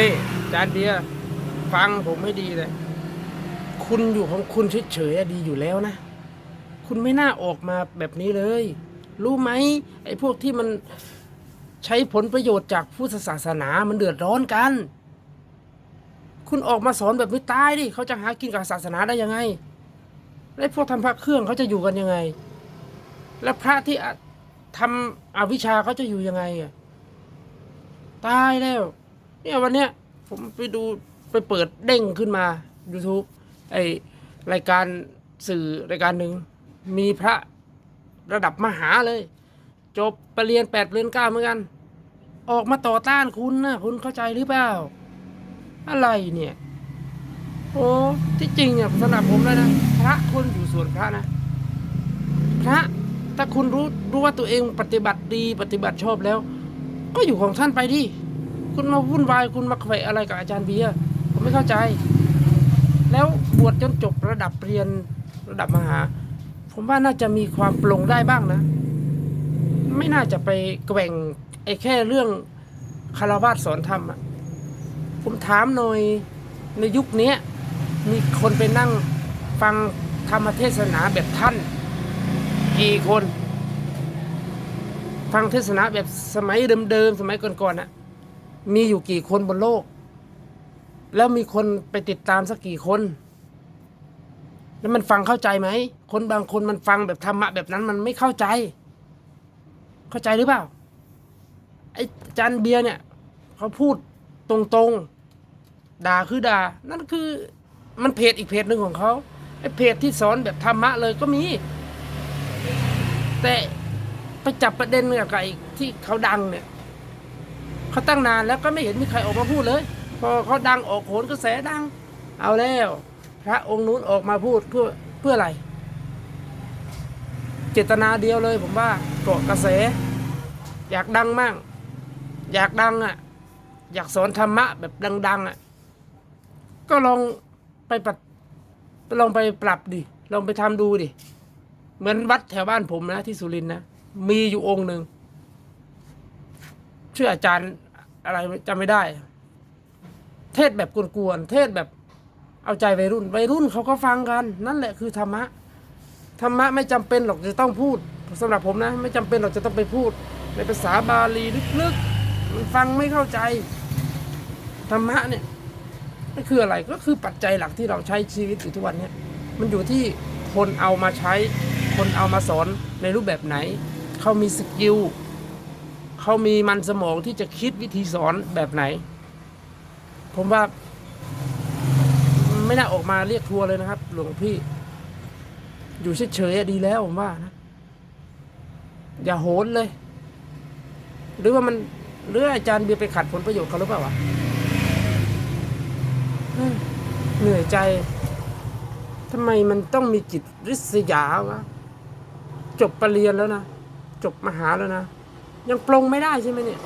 นี่จานเบียร์ฟังผมให้ดีเลย คุณอยู่ของคุณเฉยๆดีอยู่แล้วนะ คุณไม่น่าออกมาแบบนี้เลย รู้ไหมไอ้พวกที่มันใช้ผลประโยชน์จากพุทธศาสนามันเดือดร้อนกัน คุณออกมาสอนแบบนี้ตายดิเขาจะหากินกับศาสนาได้ยังไง แล้วพวกทำพระเครื่องเขาจะอยู่กันยังไง แล้วพระที่ทำอวิชชาเขาจะอยู่ยังไงอะตายแล้ว เนี่ยวันเนี้ยผมไปดูไปเปิดเด้งขึ้นมา YouTube ไอรายการสื่อรายการหนึ่งมีพระระดับมหาเลย จบปรริญญาแปดปรริญญาเก้าเหมือนกัน ออกมาต่อต้านคุณนะคุณเข้าใจหรือเปล่า อะไรเนี่ยโอ้ที่จริงเนี่ยสำหรับผมแล้วนะพระคุณอยู่ส่วนพระนะ พระถ้าคุณรู้รู้ว่าตัวเองปฏิบัติดีปฏิบัติชอบแล้ว ก็อยู่ของท่านไปดิ คุณมาวุ่นวายคุณมาแขวะอะไรกับอาจารย์เบียร์ผมไม่เข้าใจ แล้วบวชจนจบระดับเรียนระดับมหา ผมว่าน่าจะมีความปลงได้บ้างนะ ไม่น่าจะไปแกว่งไอ้แค่เรื่องคารวาสสอนธรรมอะผมถามหน่อยในยุคนี้มีคนไปนั่งฟังธรรมเทศนาแบบท่าน กี่คน ฟังเทศนาแบบสมัยเดิมๆสมัยก่อนๆน่ะ มีอยู่กี่คนบนโลก แล้วมีคนไปติดตามสักกี่คน แล้วมันฟังเข้าใจไหม คนบางคนมันฟังแบบธรรมะแบบนั้นมันไม่เข้าใจ เข้าใจหรือเปล่า ไอ้จารย์เบียร์เนี่ยเขาพูดตรงๆ ด่าคือด่า นั่นคือมันเพจอีกเพจหนึ่งของเขาไอ้เพจที่สอนแบบธรรมะเลยก็มี แต่ไปจับประเด็นกับไอ้ที่เขาดังเนี่ย เขาตั้งนานแล้วก็ไม่เห็นมีใครออกมาพูดเลย พอเขาดังออกโหนกระแสดัง เอาแล้ว พระองค์นู้นออกมาพูดเพื่อเพื่ออะไร เจตนาเดียวเลยผมว่าเกาะกระแส อยากดังมั่ง อยากดังอะ อยากสอนธรรมะแบบดัง ๆอะก็ลองไปปรับลองไปปรับดิลองไปทำดูดิ เหมือนวัดแถวบ้านผมนะที่สุรินทร์นะ มีอยู่องค์หนึ่ง ชื่ออาจารย์อะไรจำไม่ได้ เทศแบบกวนๆเทศแบบเอาใจวัยรุ่น วัยรุ่นเขาก็ฟังกัน นั่นแหละคือธรรมะธรรมะไม่จำเป็นหรอกจะต้องพูดสำหรับผมนะ ไม่จำเป็นหรอกจะต้องไปพูด ในภาษาบาลีลึกๆมันฟังไม่เข้าใจธรรมะเนี่ยนี่คืออะไรก็คือปัจจัยหลักที่เราใช้ชีวิตอยู่ทุกวันเนี่ยมันอยู่ที่คนเอามาใช้ คนเอามาสอนในรูปแบบไหน เขามีสกิล เขามีมันสมองที่จะคิดวิธีสอนแบบไหน ผมว่า ไม่น่าออกมาเรียกทัวร์เลยนะครับ หลวงพี่ อยู่เฉยๆดีแล้วผมว่านะ อย่าโหนเลย หรือว่ามันหรืออาจารย์เบียไปขัดผลประโยชน์เขาหรือเปล่าวะเฮ้ยเหนื่อยใจทำไมมันต้องมีจิตริษยาวะ จบปรริญญาแล้วนะ จบมหาแล้วนะ ยังปรงไม่ได้ใช่ไหมเนี่ย